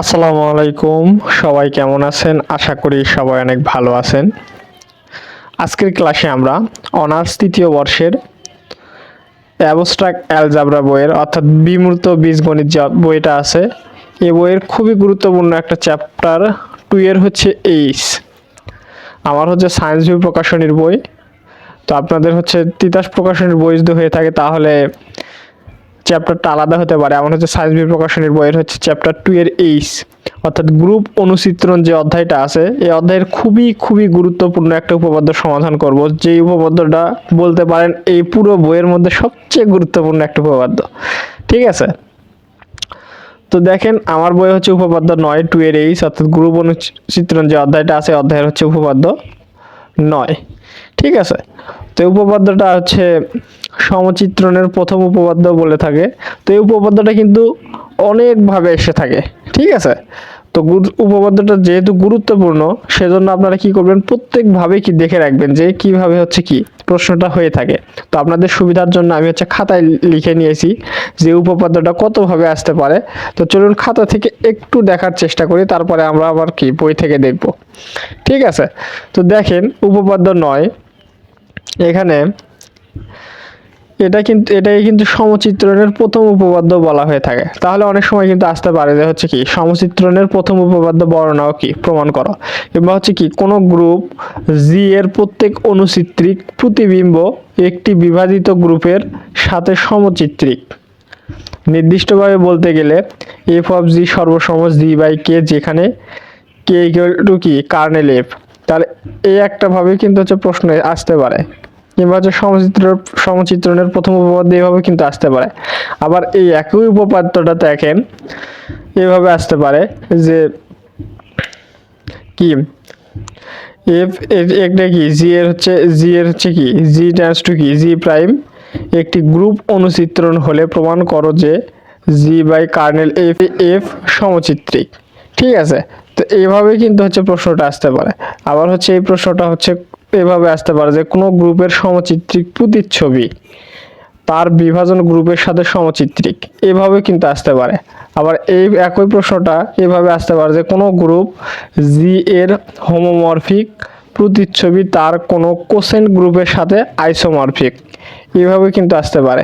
আসসালামু আলাইকুম। সবাই কেমন আছেন? আশা করি সবাই অনেক ভালো আছেন। আজকের ক্লাসে আমরা অনার্স তৃতীয় বর্ষের অ্যাবস্ট্রাক্ট অ্যালজাবরা বইয়ের, অর্থাৎ বিমূর্ত বীজগণিত যে বইটা আছে, এ বইয়ের খুবই গুরুত্বপূর্ণ একটা চ্যাপ্টার টু এর হচ্ছে এইস আমার হচ্ছে সায়েন্স ভিউ প্রকাশনীর বই। তো আপনাদের হচ্ছে তিতাস প্রকাশনীর বই যদি হয়ে থাকে, তাহলে চ্যাপ্টারটা আলাদা হতে পারে। এমন হচ্ছে সায়েন্স বি প্রকাশনীর বইয়ের হচ্ছে চ্যাপ্টার টু এর এইস অর্থাৎ গ্রুপ অনুচিত্রণ যে অধ্যায়টা আছে, এই অধ্যায়ের খুবই খুবই গুরুত্বপূর্ণ একটা উপপাদ্য সমাধান করব। যেই উপপাদ্যটা বলতে পারেন, এই পুরো বইয়ের মধ্যে সবচেয়ে গুরুত্বপূর্ণ একটা উপপাদ্য। ঠিক আছে? তো দেখেন, আমার বই হচ্ছে উপপাদ্য নয় টু এর এইস অর্থাৎ গ্রুপ অনুচিত্রণ যে অধ্যায়টা আছে অধ্যায়ের হচ্ছে উপপাদ্য নয়। ঠিক আছে? তো উপপাদ্যটা হচ্ছে সমচিত্রণের প্রথম উপপাদ্য বলে থাকে। তো এই উপপাদ্যটা কিন্তু অনেকভাবে এসে থাকে, ঠিক আছে? তো উপপাদ্যটা যেহেতু গুরুত্বপূর্ণ, সেজন্য আপনারা কি করবেন? প্রত্যেকভাবে কি দেখে রাখবেন যে কীভাবে হচ্ছে কি প্রশ্নটা হয়ে থাকে। তো আপনাদের সুবিধার জন্য আমি হচ্ছে খাতায় লিখে নিয়েছি যে উপপাদ্যটা কতভাবে আসতে পারে। তো চলুন খাতা থেকে একটু দেখার চেষ্টা করি, তারপরে আমরা আবার কি বই থেকে দেখব। ঠিক আছে? তো দেখেন, উপপাদ্য নয়। এখানে এটা কিন্তু এটাই কিন্তু সমচিত্রণের প্রথম উপপাদ্য বলা হয়ে থাকে। তাহলে অনেক সময় কিন্তু আসতে পারে যে হচ্ছে কি, সমচিত্রণের প্রথম উপপাদ্য বর্ণনাও কি? প্রমাণ করো। কিংবা হচ্ছে কি, কোনো গ্রুপ জি এর প্রত্যেক অনুচিত্রিক প্রতিবিম্ব একটি বিভাজিত গ্রুপের সাথে সমচিত্রিক। নির্দিষ্টভাবে বলতে গেলে এফ অফ জি সর্বসম জি বাই কে যেখানে কে টু কি? কার্নেল এফ তাহলে এই একটা ভাবে কিন্তু হচ্ছে প্রশ্ন আসতে পারে। কিংবা হচ্ছে সমচিত্র, সমচিত্রণের প্রথম উপপাদ্য এইভাবে কিন্তু আসতে পারে। আবার এই একই উপপাদ্যটা দেখেন, এভাবে আসতে পারে যে কি? এফ একটা কি? জি এর হচ্ছে জি এর হচ্ছে কি? জি ট্যান্স টু কি? জি প্রাইম একটি গ্রুপ অনুচিত্রণ হলে প্রমাণ করো যে G by kernel F F সমচিত্রিক। ঠিক আছে? তো এইভাবে কিন্তু হচ্ছে প্রশ্নটা আসতে পারে। আবার হচ্ছে এই প্রশ্নটা হচ্ছে এভাবে আসতে পারে যে কোনো গ্রুপের সমচিত্রিক প্রতিচ্ছবি। তার বিভাজন গ্রুপের সাথে সমচিত্রিক। এভাবে কিন্তু আসতে পারে। আবার এই একই প্রশ্নটা এভাবে আসতে পারে যে কোনো গ্রুপ জি এর হোমোমরফিক প্রতিচ্ছবি তার কোনো কোসেন গ্রুপের সাথে আইসোমরফিক। এভাবে কিন্তু আসতে পারে।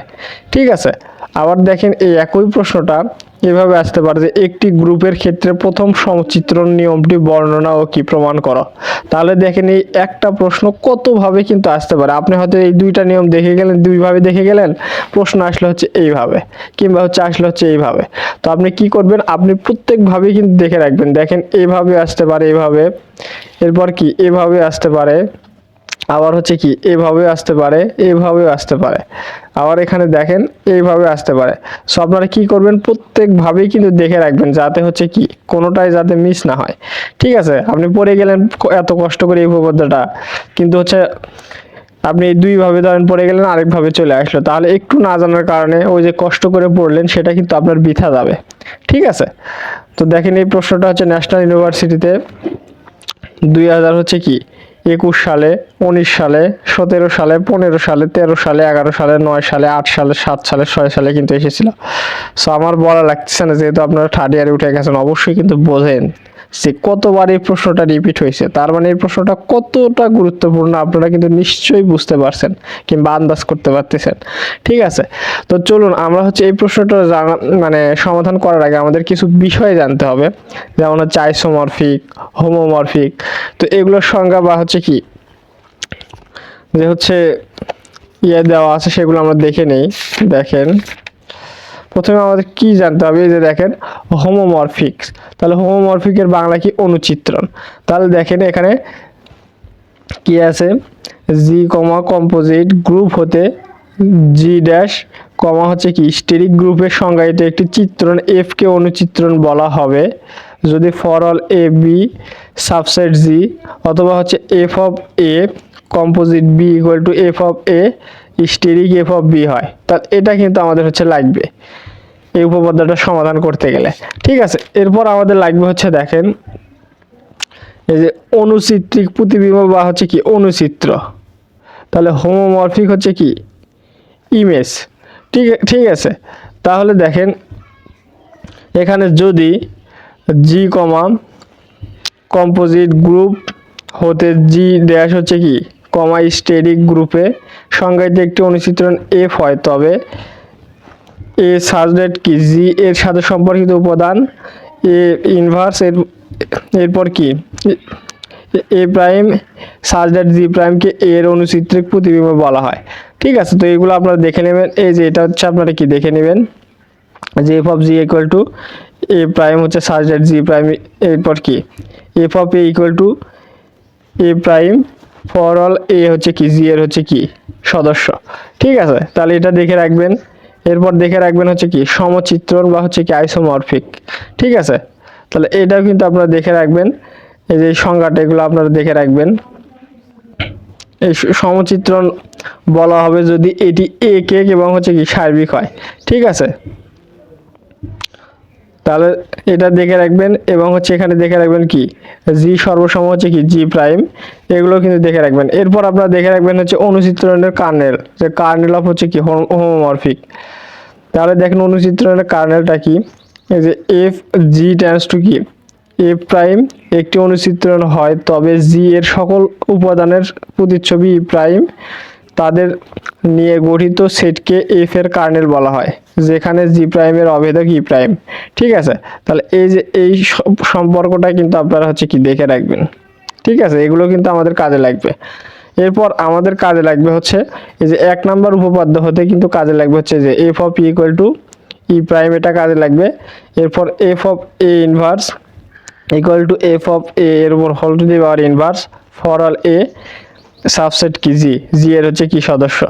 ঠিক আছে? আবার দেখেন এই একই প্রশ্নটা এভাবে আসতে পারে যে একটি গ্রুপের ক্ষেত্রে প্রথম সমচিত্রণ নিয়মটি বর্ণনা ও কি প্রমাণ করো? তাহলে দেখেন এই একটা প্রশ্ন কতভাবে কিন্তু আসতে পারে? আপনি হয়তো এই দুইটা নিয়ম দেখে গেলেন, দুইভাবে দেখে গেলেন, প্রশ্ন আসলে হচ্ছে এইভাবে কিংবা হচ্ছে আসলে হচ্ছে এইভাবে। তো আপনি কি করবেন? আপনি প্রত্যেকভাবেই কিন্তু দেখে রাখবেন। দেখেন এইভাবে আসতে পারে এইভাবে এরপর কি? এভাবে আসতে পারে। আবার হচ্ছে কি এভাবে আসতে পারে এভাবে আসতে পারে। আবার এখানে দেখেন এইভাবে আসতে পারে। সো আপনারা কি করবেন? প্রত্যেকভাবেই কিন্তু দেখে রাখবেন যাতে হচ্ছে কি, কোনোটাই যাতে মিস না হয়। ঠিক আছে? আপনি পড়ে গেলেন, এত কষ্ট করে এই উপপাদ্যটা। কিন্তু হচ্ছে, আপনি দুইভাবে ধরেন পড়ে গেলেন, আরেকভাবে চলে আসলো। তাহলে একটু না জানার কারণে ওই যে কষ্ট করে পড়লেন, সেটা কিন্তু আপনার বৃথা যাবে। ঠিক আছে? তো দেখেন এই প্রশ্নটা হচ্ছে ন্যাশনাল ইউনিভার্সিটিতে দুই হাজার হচ্ছে কি একুশ সালে, উনিশ সালে, সতেরো সালে, পনেরো সালে, তেরো সালে, এগারো সালে, নয় সালে, আট সালে, সাত সালে, ছয় সালে কিন্তু এসেছিল। সো আমার বলা লাগতেছে না, যেহেতু আপনারা থার্ড ইয়ারে উঠে গেছেন, অবশ্যই কিন্তু বোঝেন। যে কতবার এই প্রশ্নটা রিপিট হয়েছে, তার মানে এই প্রশ্নটা কতটা গুরুত্বপূর্ণ আপনারা কিন্তু নিশ্চয়ই বুঝতে পারছেন কিংবা আন্দাজ করতে পারতেছেন। ঠিক আছে? তো চলুন আমরা হচ্ছে এই প্রশ্নটা জানা মানে সমাধান করার আগে আমাদের কিছু বিষয় জানতে হবে, যেমন হচ্ছে আইসোমরফিক, হোমোমরফিক, তো এগুলোর সংজ্ঞা বা হচ্ছে কি? যে হচ্ছে ইয়ে দেওয়া আছে সেগুলো আমরা দেখে নেই, দেখেন। প্রথমে আমাদের কি জানতে হবে? এই যে দেখেন হোমোমরফিক্স তাহলে হোমোমরফিকের বাংলা কি? অনুচিত্রণ। তাহলে দেখেন এখানে কি আছে? জি কমা কম্পোজিট গ্রুপ হতে জি ড্যাশ কমা হচ্ছে কি? স্টেরিক গ্রুপের সংজ্ঞায়িত একটি চিত্রণ এফ কে অনুচিত্রণ বলা হবে। যদি for all A B subset G অথবা হচ্ছে F of A composite B equal to F of A asterisk F of B হয়। তা এটা কিন্তু আমাদের হচ্ছে লাগবে। এই উপপাদ্যটা সমাধান করতে গেলে। ঠিক আছে, এরপর আমাদের লাগবে হচ্ছে দেখেন, এই যে অনুচিত্রিক প্রতিবিম্ব বা হচ্ছে কি অনুচিত্র। তাহলে হোমোমরফিক হচ্ছে কি? ইমেজ। ঠিক ঠিক আছে, তাহলে দেখেন, এখানে যদি জি কমা কম্পোজিট গ্রুপ হতে জি ড্যাশ হচ্ছে কি? কমা স্টেরিক গ্রুপে সংজ্ঞায়িত একটি অনুচিত্রণ এফ হয়, তবে এ সাজডেট কি জি এর সাথে সম্পর্কিত উপাদান, এ ইনভার্স এর, এরপর কি? এ প্রাইম সাজডেট জি প্রাইমকে এর অনুচিত্রিক প্রতিবিম্ব বলা হয়। ঠিক আছে, তো এগুলো আপনারা দেখে নেবেন। এই যে এটা হচ্ছে আপনারা কি দেখে নেবেন? যে F of G equal to A prime হচ্ছে সাজডেট জি প্রাইম এরপর কি? F of A equal to A prime for all A হচ্ছে কি? জি এর হচ্ছে কি? সদস্য। ঠিক আছে, তাহলে এটা দেখে রাখবেন। এরপর দেখে রাখবেন হচ্ছে কি সমচিত্রণ বা হচ্ছে কি আইসোমরফিক। ঠিক আছে? তাহলে এটাও কিন্তু আপনারা দেখে রাখবেন। এই যে সংজ্ঞাটা এগুলো আপনারা দেখে রাখবেন। এই সমচিত্রণ বলা হবে যদি এটি একেক এবং হচ্ছে কি সার্বিক হয়। ঠিক আছে? তাহলে এটা দেখে রাখবেন এবং হচ্ছে এখানে দেখে রাখবেন কি? জি সর্বসম হচ্ছে কি? জি প্রাইম এগুলো কিন্তু দেখে রাখবেন। এরপর আপনারা দেখে রাখবেন হচ্ছে অনুচিত্রণের কার্নেল। যে কার্নেল অফ হচ্ছে কি? হোমোমরফিক। তাহলে দেখেন অনুচিত্রণের কার্নেলটা কি? এই যে এফ জি ট্যান্স টু কি? এফ প্রাইম একটি অনুচিত্রণ হয়, তবে জি এর সকল উপাদানের প্রতিচ্ছবি প্রাইম তাদের নিয়ে গঠিত সেটকে এফ এর কার্নেল বলা হয়, যেখানে জি প্রাইমের অভেদক ই প্রাইম ঠিক আছে? তাহলে এই যে এই সম- সম্পর্কটা কিন্তু আপনারা হচ্ছে কি দেখে রাখবেন। ঠিক আছে? এগুলো কিন্তু আমাদের কাজে লাগবে। এরপর আমাদের কাজে লাগবে হচ্ছে এই যে এক নাম্বার উপপাদ্য হতে কিন্তু কাজে লাগবে হচ্ছে যে F of equal to E prime এটা কাজে লাগবে। এরপর F of A inverse equal to F of A এর উপর whole to the power inverse for all A subset কি? জি জি এর হচ্ছে কি সদস্য?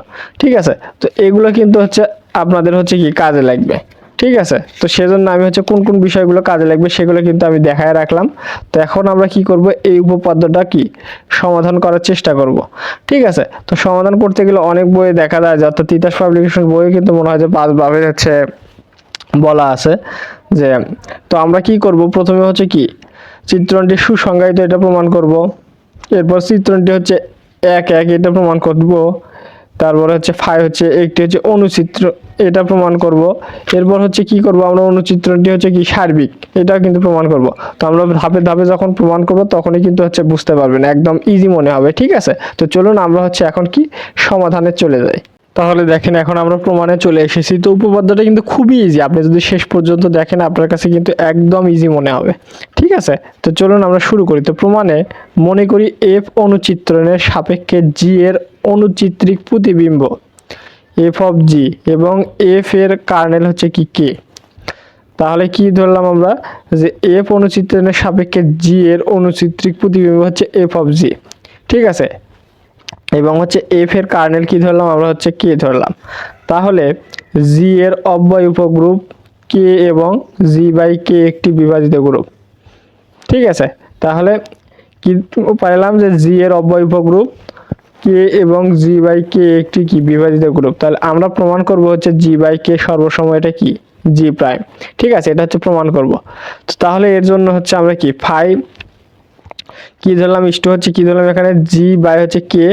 ঠিক আছে? তো এগুলো কিন্তু হচ্ছে আপনাদের হচ্ছে কি কাজে লাগবে। ঠিক আছে? তো সেজন্য আমি হচ্ছে কোন কোন বিষয়গুলো কাজে লাগবে সেগুলো কিন্তু আমি দেখায় রাখলাম। তো এখন আমরা কি করব? এই উপপাদ্যটা কি? সমাধান করার চেষ্টা করব। ঠিক আছে? তো সমাধান করতে গেলে অনেক বইয়ে দেখা যায় যত তিতাস পাবলিকেশন বইয়ে কিন্তু মনে হয় যে পাঁচ ভাবে হচ্ছে বলা আছে যে, তো আমরা কি করব? প্রথমে হচ্ছে কি, চিত্রণটি সুসংজ্ঞায়িত এটা প্রমাণ করব। এরপর চিত্রণটি হচ্ছে এক এক এটা প্রমাণ করব। তারপর হচ্ছে ফাইভ হচ্ছে একটি হচ্ছে অনুচিত্র, এটা প্রমাণ করব। এরপর হচ্ছে কি করব আমরা? অনুচিত্রটি হচ্ছে কি? সার্বিক এটা কিন্তু প্রমাণ করব। তো আমরা ধাপে ধাপে যখন প্রমাণ করব, তখনই কিন্তু হচ্ছে বুঝতে পারবেন, একদম ইজি মনে হবে, ঠিক আছে? তো চলুন আমরা হচ্ছে এখন কি সমাধানে চলে যাই। তাহলে দেখেন এখন আমরা প্রমাণে চলে এসেছি। তো উপপাদ্যটা কিন্তু খুবই ইজি আপনি যদি শেষ পর্যন্ত দেখেন, আপনার কাছে কিন্তু একদম ইজি মনে হবে। ঠিক আছে? তো চলুন আমরা শুরু করি। তো প্রমাণে মনে করি এফ অনুচিত্রণের সাপেক্ষে জি এর অনুচিত্রিক প্রতিবিম্ব। এফ অফ জি এবং এফ এর কার্নেল হচ্ছে কি কে তাহলে কি ধরলাম আমরা? যে এফ অনুচিত্রণের সাপেক্ষে জি এর অনুচিত্রিক প্রতিবিম্ব হচ্ছে এফ অফ জি ঠিক আছে? এবং হচ্ছে এফ এর কার্নেল কি ধরলাম? আমরা হচ্ছে কে ধরলাম। তাহলে জি এর অব্যয় উপগ্রুপ কে এবং জি বাই কে একটি বিভাজিত গ্রুপ ঠিক আছে? তাহলে কি পাইলাম যে জি এর অব্যয় উপগ্রুপ কে এবং জি বাই কে একটি কি? বিভাজিত গ্রুপ তাহলে আমরা প্রমাণ করব হচ্ছে জি বাই কে সর্বসময় এটা কি? জি প্রাইম ঠিক আছে? এটা হচ্ছে প্রমাণ করব। তো তাহলে এর জন্য হচ্ছে আমরা কি? ফাইভ কি ধরলাম? ইস্টু হচ্ছে কি ধরলাম এখানে? জি বাই হচ্ছে কে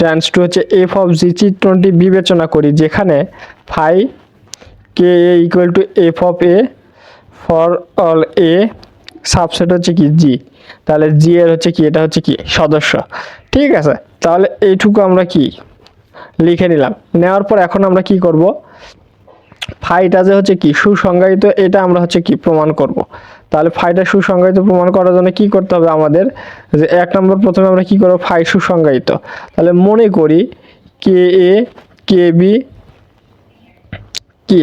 ট্রান্স টু হচ্ছে এফ অফ জি চিত্রণটি বিবেচনা করি, যেখানে phi K A equal to F of A for all A subset হচ্ছে কি জি তাহলে জি এর হচ্ছে কি, এটা হচ্ছে কি সদস্য, ঠিক আছে? তাহলে এইটুকু আমরা কি লিখে নিলাম, নেওয়ার পর এখন আমরা কি করব? ফাইটা যে হচ্ছে কি সুসংজ্ঞায়িত, এটা আমরা হচ্ছে কি প্রমাণ করব তাহলে ফাইটা সুসংজ্ঞায়িত প্রমাণ করার জন্য কি করতে হবে আমাদের? যে এক নম্বর প্রথমে আমরা কি করব? ফাই সুসংজ্ঞায়িত। তাহলে মনে করি কে এ, কে বি, কি?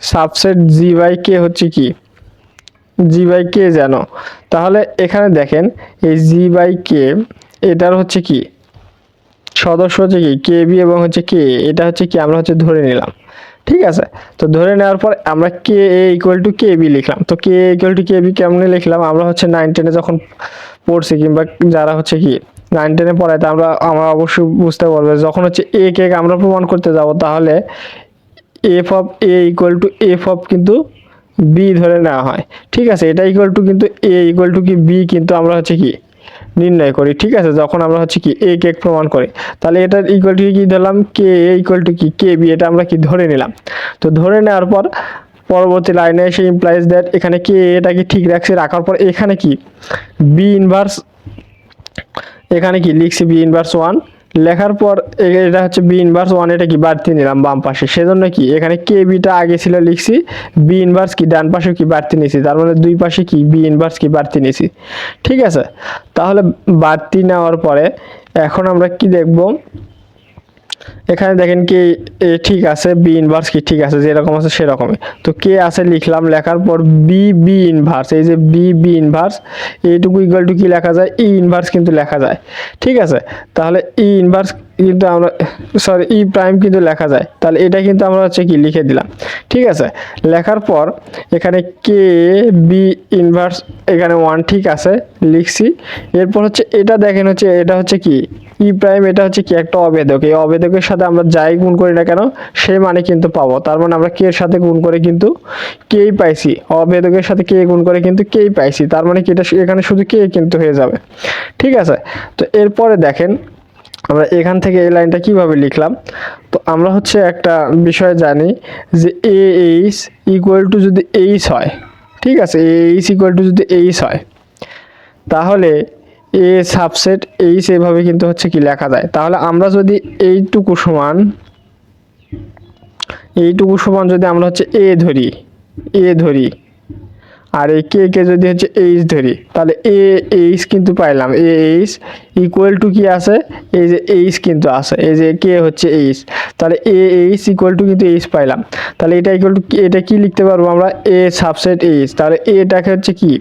সাবসেট জি বাই কে হচ্ছে কি? জি বাই কে যেন। তাহলে এখানে দেখেন, এই জি বাই কে, এটার হচ্ছে কি? সদস্য হচ্ছে কি? কে বি এবং হচ্ছে কে এটা হচ্ছে কি? আমরা হচ্ছে ধরে নিলাম। ঠিক আছে? তো ধরে নেওয়ার পর আমরা K A equal to K B লিখলাম। তো K equal to K B কেমনে লিখলাম? আমরা হচ্ছে নাইন টেনে যখন পড়ছি কিংবা যারা হচ্ছে কি নাইন টেনে পড়াইতে আমরা আমরা অবশ্যই বুঝতে পারব। যখন হচ্ছে এ কে আমরা প্রমাণ করতে যাব, তাহলে F of A equal to F of কিন্তু বি ধরে নেওয়া হয়। ঠিক আছে? এটা ইকুয়াল টু কিন্তু এ ইকুয়াল টু কি বি কিন্তু আমরা হচ্ছে কি নির্ণয় করি, ঠিক আছে? যখন আমরা হচ্ছে কি এ কেক প্রমাণ করি, তাহলে এটার ইকুয়াল টু কি ধরলাম কে এ ইকুয়াল টু কি? কে বি এটা আমরা কি ধরে নিলাম? তো ধরে নেওয়ার পর পরবর্তী লাইনে এসে ইমপ্লাইজ দ্যাট এখানে কে এটা কি ঠিক রাখছে? রাখার পর এখানে কি? বি ইনভার্স এখানে কি? লিখছি বি ইনভার্স ওয়ান লেখার পর এটা হচ্ছে বি ইনভার্স ওয়ান এটা কি বাড়তি নিলাম বাম পাশে। সেজন্য কি, এখানে কে বিটা আগে ছিল লিখছি বি ইনভার্স কি ডান পাশে কি বাড়তি নিয়েছি তার মানে দুই পাশে কি বি ইনভার্স কি বাড়তি নিয়েছি ঠিক আছে? তাহলে বাড়তি নেওয়ার পরে এখন আমরা কি দেখব? এখানে দেখেন কি, এ ঠিক আছে বি ইনভার্স কি ঠিক আছে, যেরকম আছে সেরকমই। তো কে আছে লিখলাম, লেখার পর বি বি ইনভার্স এই যে বি বি ইনভার্স এইটুকু ইকুয়াল টু কি লেখা যায়? ই ইনভার্স কিন্তু লেখা যায়। ঠিক আছে? তাহলে ই ইনভার্স কিন্তু আমরা সরি ই প্রাইম কিন্তু লেখা যায়। তাহলে এটা কিন্তু আমরা হচ্ছে কি লিখে দিলাম। ঠিক আছে? লেখার পর এখানে কে বি ইনভার্স এখানে ওয়ান ঠিক আছে, লিখছি। এরপর হচ্ছে এটা দেখেন হচ্ছে, এটা হচ্ছে কি? ই প্রাইম এটা হচ্ছে কি? একটা অবেদক এই অবেদকের সাথে আমরা যাই গুণ করি না কেন, সেই মানে কিন্তু পাবো। তার মানে আমরা কে এর সাথে গুণ করে কিন্তু কেই পাইছি। অবেদকের সাথে কে গুণ করে কিন্তু কেই পাইছি। তার মানে কি এটা এখানে শুধু কে কিন্তু হয়ে যাবে। ঠিক আছে? তো এরপরে দেখেন আমরা এখান থেকে এই লাইনটা কীভাবে লিখলাম? তো আমরা হচ্ছে একটা বিষয় জানি যে এ এইচ ইকুয়াল টু যদি এইচ হয়, ঠিক আছে? এ এইচ ইকুয়াল টু যদি এইচ হয়, তাহলে এ সাবসেট এইচ এভাবে কিন্তু হচ্ছে কি লেখা যায়? তাহলে আমরা যদি এইটুকু সমান এইটুকু সমান যদি আমরা হচ্ছে এ ধরি এ ধরি আর এই কে কে যদি হচ্ছে এইচ ধরি, তাহলে এ এইচ কিন্তু পাইলাম। এ এইচ ইকুয়াল টু কি আছে? এই যে এইচ কিন্তু আছে, এই যে কে হচ্ছে এইচ তাহলে এ এইচ ইকুয়াল টু কিন্তু এইচ পাইলাম। তাহলে এটা ইকুয়াল টু এটা কি লিখতে পারব আমরা? এ সাবসেট এইচ তাহলে এটাকে হচ্ছে কি?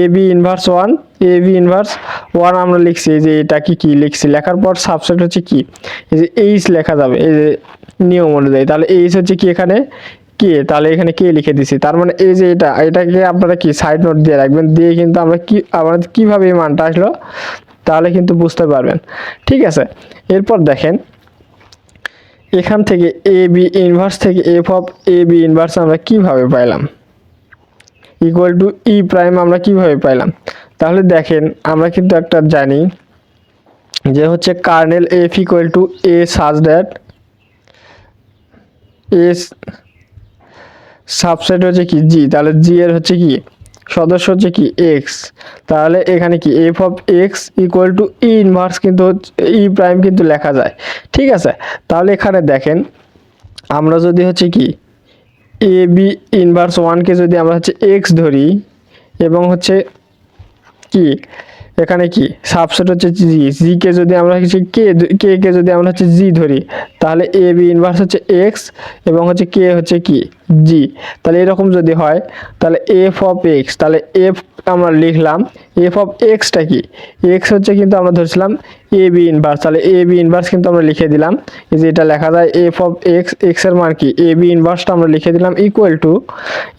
A B inverse one A B inverse one আমরা লিখছি। এই যে এটা কি কি লিখছি? লেখার পর সাবসেট হচ্ছে কি? এই যে এইচ লেখা যাবে, এই যে নিয়ম অনুযায়ী। তাহলে এইচ হচ্ছে কি এখানে? কে? তাহলে এখানে কে লিখে দিছি? তার মানে এই যে এটা, এটাকে আপনারা কি সাইড নোট দিয়ে রাখবেন? দিয়ে কিন্তু আমরা কি আমাদের কীভাবে এই মানটা আসলো? তাহলে কিন্তু বুঝতে পারবেন। ঠিক আছে? এরপর দেখেন, এখান থেকে এ বি ইনভার্স থেকে F of A B inverse আমরা কীভাবে পাইলাম? ইকুয়াল টু ই প্রাইম আমরা কীভাবে পাইলাম? তাহলে দেখেন, আমরা কিন্তু একটা জানি যে হচ্ছে kernel F equal to A such that S subset হচ্ছে কি? জি তাহলে জি এর হচ্ছে কি? সদস্য হচ্ছে কি? এক্স তাহলে এখানে কি? F of X equal to E inverse কিন্তু ই প্রাইম কিন্তু লেখা যায়। ঠিক আছে? তাহলে এখানে দেখেন, আমরা যদি হচ্ছে কি এ বি ইনভার্স ওয়ানকে যদি আমরা হচ্ছে এক্স ধরি, এবং হচ্ছে কি, এখানে কি? সাবসেট হচ্ছে জি জি কে যদি আমরা হচ্ছে কে কে কে যদি আমরা হচ্ছে জি ধরি, তাহলে এ বি ইনভার্স হচ্ছে এক্স এবং হচ্ছে কে হচ্ছে কি? জি, তাহলে এরকম যদি হয়, তাহলে এফ অফ এক্স তাহলে এফ আমরা লিখলাম এফ অফ এক্সটা কি? এক্স হচ্ছে কিন্তু আমরা ধরছিলাম এ বি ইনভার্স তাহলে এ বি ইনভার্স কিন্তু আমরা লিখে দিলাম, এই যে এটা লেখা যায় এফ অফ এক্স এক্সের মান কি? এ বি ইনভার্সটা আমরা লিখে দিলাম ইকুয়াল টু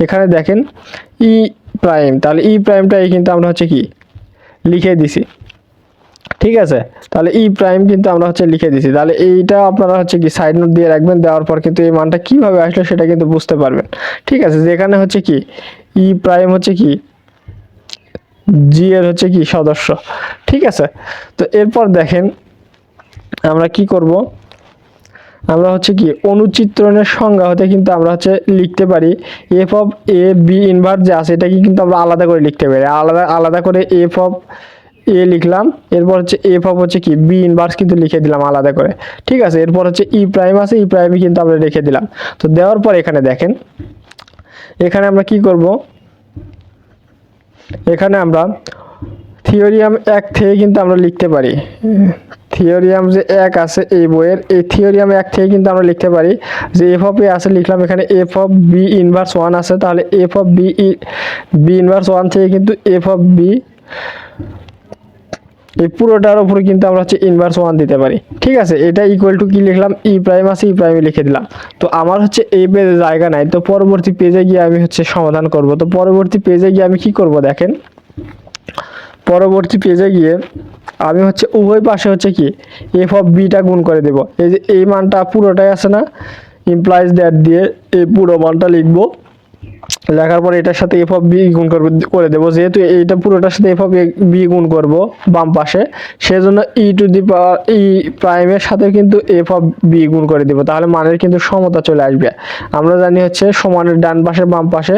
এখানে দেখেন ই প্রাইম তাহলে ই প্রাইমটাই কিন্তু আমরা হচ্ছে কি? লিখে দিছি। ঠিক আছে? তাহলে ই প্রাইম কিন্তু আমরা হচ্ছে লিখে দিছি তাহলে এইটা আপনারা হচ্ছে কি সাইড নোট দিয়ে রাখবেন, দেওয়ার পর কিন্তু এই মানটা কীভাবে আসলো সেটা কিন্তু বুঝতে পারবেন। ঠিক আছে যেখানে হচ্ছে কি ই প্রাইম হচ্ছে কি জি এর হচ্ছে কি সদস্য। ঠিক আছে? তো এরপর দেখেন আমরা কি করব? আমরা হচ্ছে কি অনুচিত্রণের সংজ্ঞা হতে কিন্তু আমরা হচ্ছে লিখতে পারি। F of A B inverse যে আছে, এটাকে কিন্তু আমরা আলাদা করে লিখতে পারি। আলাদা আলাদা করে এফ অফ এ লিখলাম, এরপর হচ্ছে এফ অফ হচ্ছে কি? বি ইনভার্স কিন্তু লিখে দিলাম আলাদা করে। ঠিক আছে, এরপর হচ্ছে ই প্রাইম আছে, ই প্রাইমই কিন্তু আমরা রেখে দিলাম। তো দেওয়ার পর এখানে দেখেন, এখানে আমরা কি করব? এখানে আমরা থিওরিয়াম এক থেকে কিন্তু আমরা লিখতে পারি। থিওরিয়াম যে এক আছে এই বইয়ের, এই থিওরিয়াম এক থেকে কিন্তু আমরা লিখতে পারি যে এফ অফ এ আছে, লিখলাম এখানে F of B inverse one আছে, তাহলে F of B B inverse one থেকে কিন্তু এফ অফ বি এই পুরোটার উপরে কিন্তু আমরা হচ্ছে ইনভার্স ওয়ান দিতে পারি। ঠিক আছে? এটা ইকুয়াল টু কি লিখলাম? ই প্রাইম আছে ই প্রাইমে লিখে দিলাম। তো আমার হচ্ছে এই পেজে জায়গা নাই। তো পরবর্তী পেজে গিয়ে আমি হচ্ছে সমাধান করব। তো পরবর্তী পেজে গিয়ে আমি কি করব দেখেন? পরবর্তী পেজে গিয়ে আমি হচ্ছে উভয় পাশে হচ্ছে কি এফ অফ বিটা গুণ করে দেব। এই যে এই মানটা পুরোটাই আছে না? ইমপ্লাইজ দ্যাট দিয়ে এই পুরো মানটা লিখব। লেখার পর এটার সাথে এফ অফ বি গুণ করব, করে দেবো। যেহেতু এইটা পুরোটার সাথে এফ অফ বি গুণ করব বাম পাশে, সেজন্য ই টু দি পাওয়ার ই প্রাইমের সাথে কিন্তু এফ অফ বি গুণ করে দিব। তাহলে মানের কিন্তু সমতা চলে আসবে। আমরা জানি হচ্ছে সমানের ডান পাশে, বাম পাশে।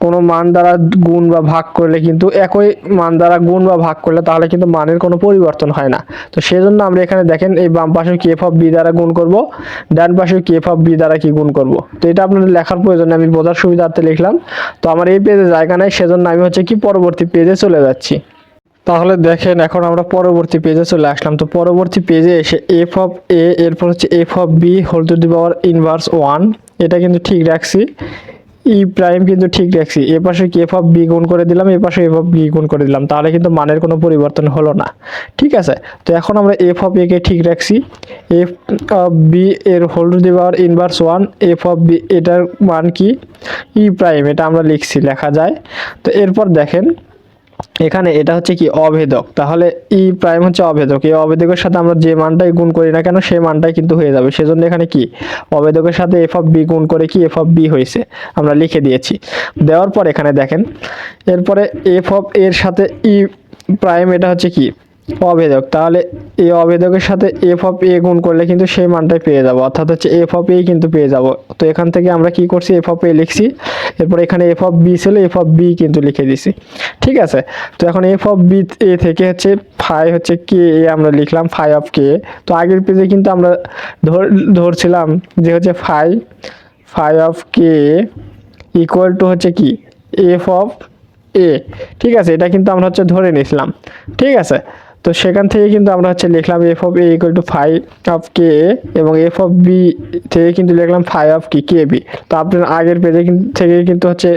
কোনো মান দ্বারা গুণ বা ভাগ করলে কিন্তু একই মান দ্বারা গুণ বা ভাগ করলে তাহলে কিন্তু মানের কোনো পরিবর্তন হয় না। তো সেজন্য আমরা এখানে দেখেন এই বাম পাশে কি এফ অফ বি দ্বারা গুণ করব, ডান পাশে কি এফ অফ বি দ্বারা কি গুণ করব। তো এটা আপনাদের লেখার প্রয়োজনে আমি বোঝার সুবিধার্থে লিখলাম। তো আমার এই পেজে জায়গা নাই, সেজন্য আমি হচ্ছে কি পরবর্তী পেজে চলে যাচ্ছি। তাহলে দেখেন এখন আমরা পরবর্তী পেজে চলে আসলাম। তো পরবর্তী পেজে এসে এফ অফ এ এরপর হচ্ছে F of B whole to the power inverse one এটা কিন্তু ঠিক রাখছি। ই প্রাইম কিন্তু ঠিক রাখছি এ পাশে কি এফ অফ বি গুণ করে দিলাম, এ পাশে এফ অফ বি গুণ করে দিলাম। তাহলে কিন্তু মানের কোনো পরিবর্তন হলো না। ঠিক আছে? তো এখন আমরা এফ অফ একে ঠিক রাখছি। এফ অফ বি এর whole to the power inverse one F of B এটার মান কি? ই প্রাইম এটা আমরা লিখছি, লেখা যায়। তো এরপর দেখেন এখানে এটা হচ্ছে কি অভেদক। তাহলে ই প্রাইম হচ্ছে অভেদক। এই অভেদকের সাথে আমরা যে মানটাই গুণ করি না কেন সেই মানটাই কিন্তু হয়ে যাবে। সেজন্য এখানে কি? অভেদকের সাথে এফ অফ বি গুণ করে কি এফ অফ বি হয়েছে। আমরা লিখে দিয়েছি। দেওয়ার পর এখানে দেখেন, এরপরে এফ অফ এর সাথে ই প্রাইম এটা হচ্ছে কি? অভেদক তাহলে এই অভেদকের সাথে এফ অফ এ গুণ করলে কিন্তু সেই মানটাই পেয়ে যাব। অর্থাৎ হচ্ছে এফ অফ এ কিন্তু পেয়ে যাব। তো এখান থেকে আমরা কি করছি? এফ অফ এ লিখছি। এরপর এখানে এফ অফ বি ছিল এফ অফ বি কিন্তু লিখে দিছি। ঠিক আছে? তো এখন এফ অফ বি এ থেকে হচ্ছে ফাই হচ্ছে কে এ আমরা লিখলাম ফাই অফ কে তো আগের পেজে কিন্তু আমরা ধর, ধরছিলাম যে হচ্ছে phi phi of K equal to হচ্ছে কি? এফ অফ এ ঠিক আছে? এটা কিন্তু আমরা হচ্ছে ধরে নিয়েছিলাম। ঠিক আছে? তো সেখান থেকে কিন্তু আমরা হচ্ছে লিখলাম F of A equal to phi of K এবং এফ অফ বি থেকে কিন্তু লিখলাম ফাইভ অফ কি কে বি তো আপনার আগের পেজে থেকে কিন্তু হচ্ছে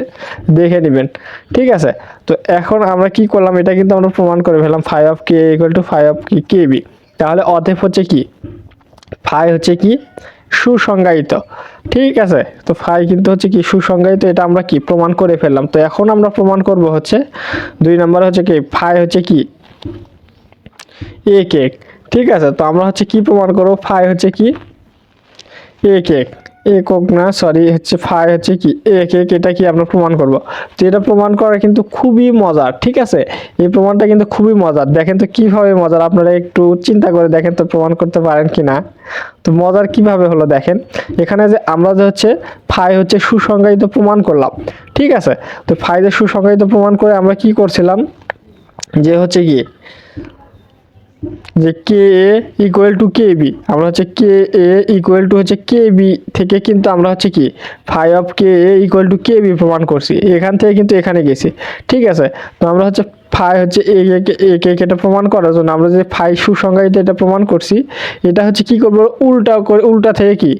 দেখে নেবেন। ঠিক আছে? তো এখন আমরা কি করলাম? এটা কিন্তু আমরা প্রমাণ করে ফেললাম phi of K equal to phi of কি কে বি তাহলে অতএব হচ্ছে কি? ফাই হচ্ছে কি? সুসংজ্ঞায়িত। ঠিক আছে? তো ফাই কিন্তু হচ্ছে কি? সুসংজ্ঞায়িত, এটা আমরা কি? প্রমাণ করে ফেললাম। তো এখন আমরা প্রমাণ করব হচ্ছে, দুই নম্বর হচ্ছে কি? ফাই হচ্ছে কি? এ কেক ঠিক আছে, তো আমরা হচ্ছে কি প্রমাণ করব? ফাই হচ্ছে কি? এ কেক একক না সরি হচ্ছে ফাই হচ্ছে কি? এ কেক এটা কি আমরা প্রমাণ করব? তো এটা প্রমাণ করা কিন্তু খুবই মজার, ঠিক আছে? এই প্রমাণটা কিন্তু খুবই মজার। দেখেন তো কীভাবে মজার, আপনারা একটু চিন্তা করে দেখেন তো প্রমাণ করতে পারেন কি না? তো মজার কীভাবে হলো দেখেন? এখানে যে আমরা যে হচ্ছে ফাই হচ্ছে সুসংজ্ঞায়িত প্রমাণ করলাম, ঠিক আছে? তো ফাই যে সুসংজ্ঞায়িত প্রমাণ করে আমরা কি করছিলাম? যে হচ্ছে কি যে K A equal to K B আমরা হচ্ছে কে এ ইকুয়াল টু হচ্ছে কে বি থেকে কিন্তু আমরা হচ্ছে কি phi of K A equal to K B প্রমাণ করছি। এখান থেকে কিন্তু এখানে গেছি। ঠিক আছে? তো আমরা হচ্ছে ফাই হচ্ছে এ কে এটা প্রমাণ করার জন্য আমরা যে ফাই সুসংজ্ঞায়িত এটা প্রমাণ করছি, এটা হচ্ছে কি করব? উল্টা করে, উল্টা থেকে কি?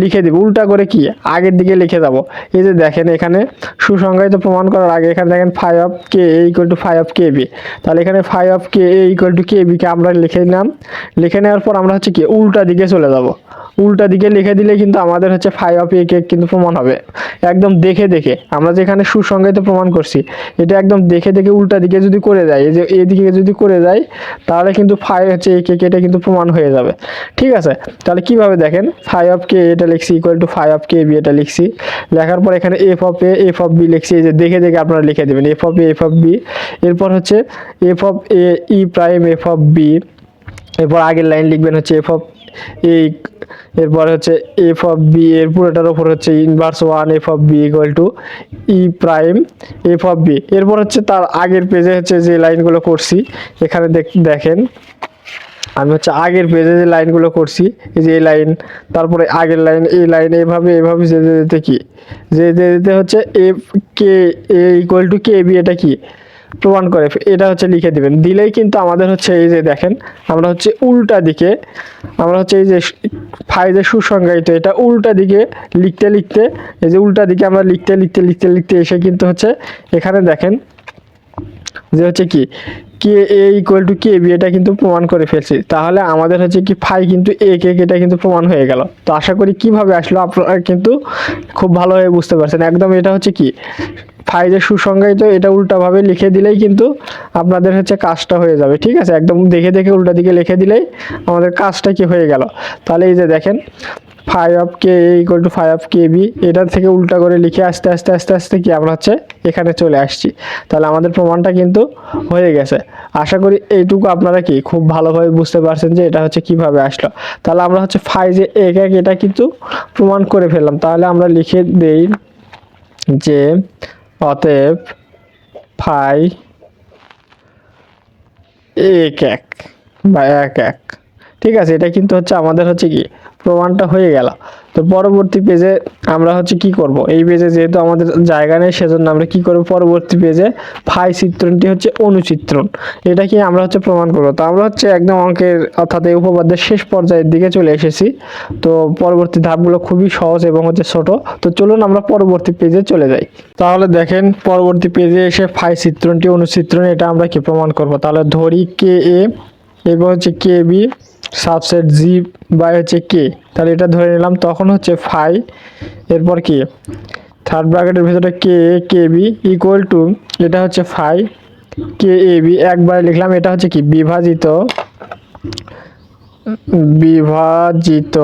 লিখে দিব। উল্টা করে কি? আগের দিকে লিখে যাব। এই যে দেখেন এখানে সুসংজ্ঞায়িত প্রমাণ করার আগে এখানে দেখেন phi of K A equal to phi of K B তাহলে এখানে phi of K A equal to K বিকে আমরা লিখে নিলাম। লিখে নেওয়ার পর আমরা হচ্ছে কি উল্টা দিকে চলে যাব। উল্টা দিকে লিখে দিলে কিন্তু আমাদের হচ্ছে ফাইভ অফ এ কে কিন্তু প্রমাণ হবে। একদম দেখে দেখে, আমরা যেখানে সুসংজ্ঞায়িত প্রমাণ করছি, এটা একদম দেখে দেখে উল্টা দিকে যদি করে যাই এই যে এদিকে যদি করে যাই তাহলে কিন্তু ফাইভ হচ্ছে এ কে এটা কিন্তু প্রমাণ হয়ে যাবে। ঠিক আছে? তাহলে কীভাবে দেখেন? ফাইভ অফ কে এটা লিখছি equal to phi of K B এটা লিখছি। লেখার পর এখানে F of A F of B লিখছি, এই যে দেখে দেখে আপনারা লিখে দেবেন F of A F of B এরপর হচ্ছে F of A E prime F of B এরপর আগের লাইন লিখবেন হচ্ছে এফ অফ এ এরপর হচ্ছে এফ অফ বি এর পুরোটার ওপর হচ্ছে inverse one F of B equal to E prime F of B এরপর হচ্ছে তার আগের পেজে হচ্ছে যে লাইনগুলো করছি, এখানে দেখ- দেখেন। আমি হচ্ছে আগের পেজে যে লাইনগুলো করছি, এই যে এই লাইন তারপরে আগের লাইন এই লাইন এইভাবে এইভাবে যেতে যেতে কি? যেতে যেতে হচ্ছে F K A equal to K B এটা কি? প্রমাণ করে, এটা হচ্ছে লিখে দিবেন। দিলেই কিন্তু আমাদের হচ্ছে এই যে দেখেন, আমরা হচ্ছে উল্টা দিকে, আমরা হচ্ছে এই যে ফাইজে সুসংজ্ঞায়িত, এটা উল্টা দিকে লিখতে লিখতে, এই যে উল্টা দিকে আমরা লিখতে লিখতে লিখতে লিখতে এসে কিন্তু হচ্ছে এখানে দেখেন যে হচ্ছে কি K A equal to K B এটা কিন্তু প্রমাণ করে ফেলছি। তাহলে আমাদের হচ্ছে কি ফাই কিন্তু এ কে এটা কিন্তু প্রমাণ হয়ে গেল। তো আশা করি কীভাবে আসলো আপনারা কিন্তু খুব ভালোভাবে বুঝতে পারছেন। একদম এটা হচ্ছে কি ফাই যে সুসংজ্ঞায়িত, এটা উল্টাভাবে লিখে দিলেই কিন্তু আপনাদের হচ্ছে কাজটা হয়ে যাবে। ঠিক আছে? একদম দেখে দেখে উল্টা দিকে লিখে দিলেই আমাদের কাজটা কি হয়ে গেল। তাহলে এই যে দেখেন phi of K equal to phi of K B এটা থেকে উল্টা করে লিখে আস্তে আস্তে আস্তে আস্তে কি আমরা হচ্ছে এখানে চলে আসছি। তাহলে আমাদের প্রমাণটা কিন্তু হয়ে গেছে। আশা করি এইটুকু আপনারা কি খুব ভালোভাবে বুঝতে পারছেন যে এটা হচ্ছে কীভাবে আসলো। তাহলে আমরা হচ্ছে ফাই যে এক এক এটা কিন্তু প্রমাণ করে ফেললাম। তাহলে আমরা লিখে দেই যে অতএব ফাই এক এক বা এক এক। ঠিক আছে, এটা কিন্তু হচ্ছে আমাদের হচ্ছে কি প্রমাণটা হয়ে গেল। তো পরবর্তী পেজে আমরা হচ্ছে কি করব? এই পেজে যেহেতু আমাদের জায়গা নেই, সেজন্য আমরা কি করব? পরবর্তী পেজে ফাই চিত্রণটি হচ্ছে অনুচিত্রণ। এটা কি আমরা হচ্ছে প্রমাণ করব। তো আমরা হচ্ছে একদম অঙ্কের অর্থাৎ এই উপপাদ্যের শেষ পর্যায়ের দিকে চলে এসেছি। তো পরবর্তী ধাপগুলো খুবই সহজ এবং হচ্ছে ছোট। তো চলুন আমরা পরবর্তী পেজে চলে যাই। তাহলে দেখেন, পরবর্তী পেজে এসে ফাই চিত্রণটি অনুচিত্রণ, এটা আমরা কি প্রমাণ করব? তাহলে ধরি কে এ এবার হচ্ছে K B subset G by হচ্ছে কে তাহলে এটা ধরে নিলাম, তখন হচ্ছে ফাই এরপর কে? থার্ড ব্র্যাকেটের ভিতরে K K B equal to এটা হচ্ছে ফাই কে এ বি একবার লিখলাম, এটা হচ্ছে কি? বিভাজিত বিভাজিত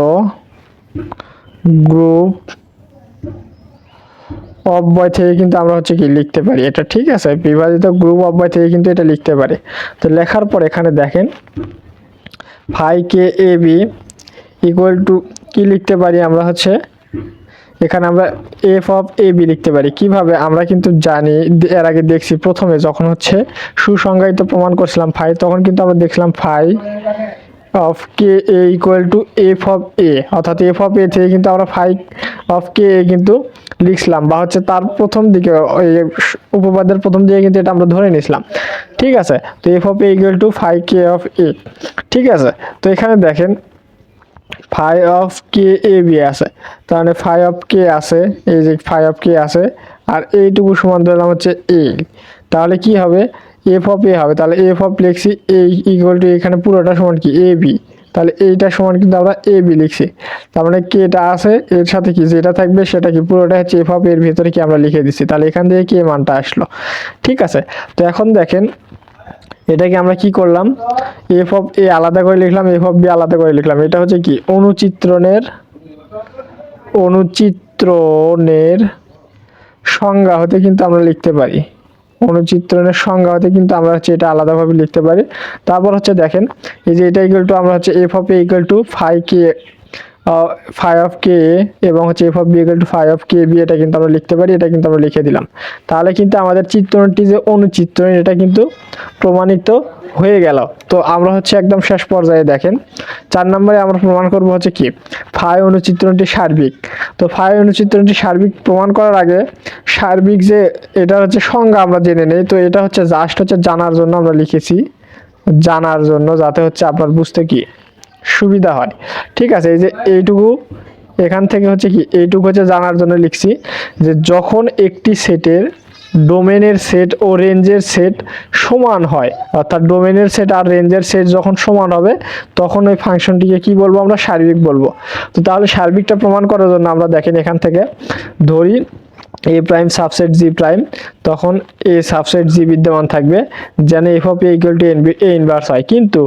গ্রুপ অব্যয় থেকে কিন্তু আমরা হচ্ছে কি লিখতে পারি। এটা ঠিক আছে? বিভাজিত গ্রুপ অব্যয় থেকে কিন্তু এটা লিখতে পারি। তো লেখার পর এখানে দেখেন phi K A B equal to কী লিখতে পারি আমরা হচ্ছে? এখানে আমরা এফ অফ এ বি লিখতে পারি। কীভাবে? আমরা কিন্তু জানি এর আগে দেখছি প্রথমে যখন হচ্ছে সুসংজ্ঞায়িত প্রমাণ করছিলাম ফাই তখন কিন্তু আমরা দেখছিলাম phi of K A equal to F of A অর্থাৎ এফ অফ এ থেকে কিন্তু আমরা ফাই অফ কে এ কিন্তু লিখছিলাম বা হচ্ছে তার প্রথম দিকে, ওই উপপাদ্যের প্রথম দিকে কিন্তু এটা আমরা ধরে নিয়েছিলাম। ঠিক আছে? তো F of A to phi K of A ঠিক আছে? তো এখানে দেখেন phi of K A B আছে। তার মানে ফাই অফ কে আছে, এই যে ফাই অফ কে আছে, আর এইটুকু সমান ধরলাম হচ্ছে এ তাহলে কি হবে? এফ অফ এ হবে। তাহলে এফ অফ লিখছি এই ইকুয়াল টু এখানে পুরোটা সমান কি? এ বি তাহলে এইটা সমান কিন্তু আমরা এ বি লিখছি। তার মানে কে এটা আছে, এর সাথে কি যেটা থাকবে সেটা কি পুরোটা হচ্ছে এফ অফ এর ভিতরে কি আমরা লিখে দিচ্ছি তাহলে এখান থেকে কি মানটা আসলো। ঠিক আছে? তো এখন দেখেন, এটাকে আমরা কি করলাম? এফ অফ এ আলাদা করে লিখলাম এফ অফ বি আলাদা করে লিখলাম। এটা হচ্ছে কি? অনুচিত্রণের অনুচিত্রণের সংজ্ঞা হতে কিন্তু আমরা লিখতে পারি। অনুচিত্রণের সংজ্ঞা হতে কিন্তু আমরা হচ্ছে এটা আলাদাভাবে লিখতে পারি। তারপর হচ্ছে দেখেন, এই যে এটা ইকুয়াল টু আমরা হচ্ছে F of A equal to phi K phi of K এবং হচ্ছে F of B to phi of K B এটা কিন্তু আমরা লিখতে পারি, এটা কিন্তু আমরা লিখে দিলাম। তাহলে কিন্তু আমাদের চিত্রণটি যে অনুচিত্রণ, এটা কিন্তু প্রমাণিত হয়ে গেল। তো আমরা হচ্ছে একদম শেষ পর্যায়ে দেখেন, চার নম্বরে আমরা প্রমাণ করব হচ্ছে কি? ফাই অনুচিত্রণটি সার্বিক। তো ফাই অনুচিত্রণটি সার্বিক প্রমাণ করার আগে সার্বিক যে এটা হচ্ছে সংজ্ঞা আমরা জেনে নেই, তো এটা হচ্ছে জাস্ট হচ্ছে জানার জন্য আমরা লিখেছি, জানার জন্য, যাতে হচ্ছে আপনার বুঝতে কি? সুবিধা হয়। ঠিক আছে, এই যে এইটুকু, এখান থেকে হচ্ছে কি, এইটুকু হচ্ছে জানার জন্য লিখছি যে যখন একটি সেটের ডোমেনের সেট ও রেঞ্জের সেট সমান হয়, অর্থাৎ ডোমেনের সেট আর রেঞ্জের সেট যখন সমান হবে, তখন ওই ফাংশনটিকে কি বলব আমরা সার্বিক বলব। তো তাহলে সার্বিকটা প্রমাণ করার জন্য আমরা দেখেন এখান থেকে ধরি A prime subset G prime তখন এ সাবসেট জি বিদ্যমান থাকবে, যেন F of A equal to N A inverse হয়। কিন্তু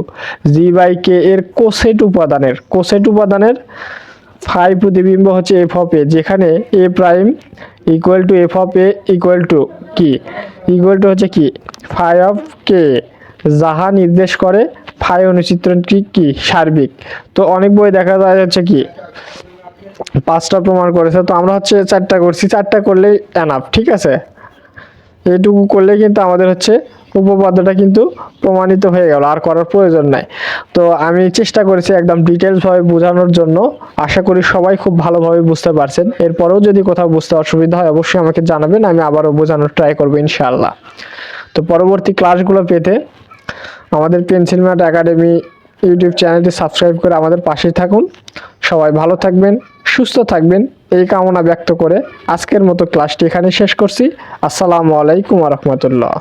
জি বাই কে এর কোসেট উপাদানের কোসেট উপাদানের ফাই প্রতিবিম্ব হচ্ছে এফ অফ এ যেখানে A prime equal to F of A equal to কি? ইকুয়াল টু হচ্ছে কি? ফাই অফ কে যাহা নির্দেশ করে ফাই অনুচিত্রণটি কি? সার্বিক। তো অনেক বই দেখা যায় হচ্ছে কি পাঁচটা প্রমাণ করেছে, তো আমরা হচ্ছে চারটা করছি, চারটা করলেই এনাফ ঠিক আছে? এইটুকু করলে কিন্তু আমাদের হচ্ছে উপপাদ্যটা কিন্তু প্রমাণিত হয়ে গেল, আর করার প্রয়োজন নাই। তো আমি চেষ্টা করেছি একদম ডিটেলসভাবে বোঝানোর জন্য, আশা করি সবাই খুব ভালোভাবে বুঝতে পারছেন। এরপরেও যদি কোথাও বুঝতে অসুবিধা হয়, অবশ্যই আমাকে জানাবেন, আমি আবারও বোঝানোর ট্রাই করব ইনশাআল্লাহ। তো পরবর্তী ক্লাসগুলো পেতে আমাদের পেন্সিল ম্যাট একাডেমি ইউটিউব চ্যানেলটি সাবস্ক্রাইব করে আমাদের পাশেই থাকুন। সবাই ভালো থাকবেন, সুস্থ থাকবেন, এই কামনা ব্যক্ত করে আজকের মতো ক্লাসটি এখানে শেষ করছি। আসসালামু আলাইকুম রহমতুল্লাহ।